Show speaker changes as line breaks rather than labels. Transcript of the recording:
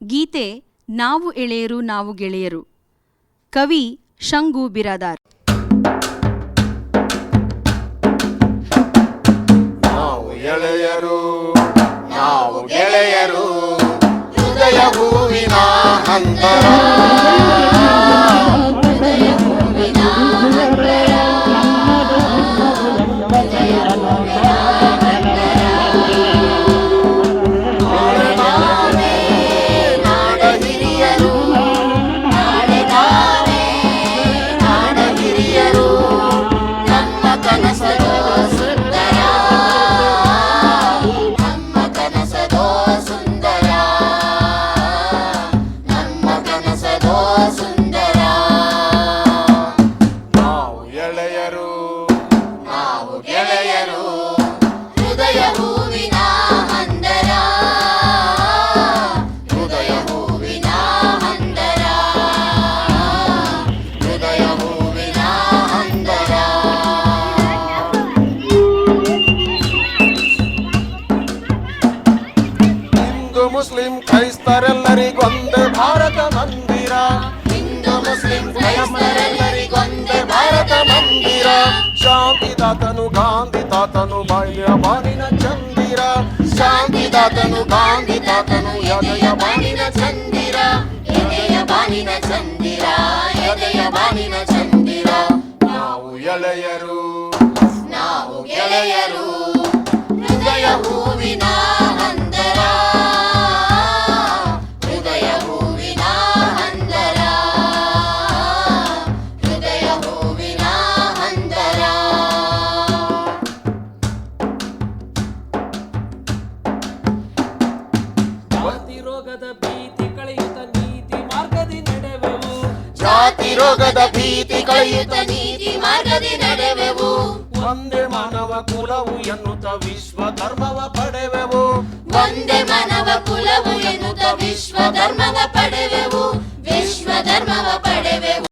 ಗೀತೆ ನಾವು ಎಳೆಯರು, ನಾವು ಗೆಳೆಯರು ಕವಿ ಶಂಗು ಬಿರಾದಾರ್.
ನಾವು ಎಳೆಯರು, ನಾವು ಗೆಳೆಯರು. ಹೃದಯ ಹೂವಿನ ಹಂತರ 가슴 ಮುಸ್ಲಿಂ ಕ್ರೈಸ್ತರೆಲ್ಲರಿಗೊಂದೇ ಭಾರತ ಮಂದಿರ. ಹಿಂದೂ ಮುಸ್ಲಿಂ ಕ್ರೈಸ್ತರೆಲ್ಲರಿಗೊಂದೇ ಭಾರತ ಮಂದಿರ. ಶಾಂತಿದಾತನು ಗಾಂಧಿ ತಾತನು ಬಾಲ್ಯ ಬಾನಿನ ಚಂದಿರ. ಶಾಂತಿದಾತನು ಗಾಂಧಿ ತಾತನು ಎದೆಯ ಬಾನಿನ ಚಂದಿರ. ಎದೆಯ ಬಾನಿನ ಚಂದಿರ ಎದೆಯ ಬಾನಿನ ಚಂದಿರ. ನಾವು ಎಳೆಯರು. ನಾವು ಗೆಳೆಯರು
ಜಾತಿ ರೋಗದ ಭೀತಿ ಕಳೆಯುತ್ತ ನೀತಿ ಮಾರ್ಗದಿ ನಡೆವೆವು.
ಒಂದೇ ಮಾನವ ಕುಲವು ಎನ್ನುತ್ತ ವಿಶ್ವ ಧರ್ಮವ ಪಡೆವೆವು.
ಒಂದೇ ಮಾನವ ಕುಲವು ಎನ್ನುತ್ತ ವಿಶ್ವ ಧರ್ಮ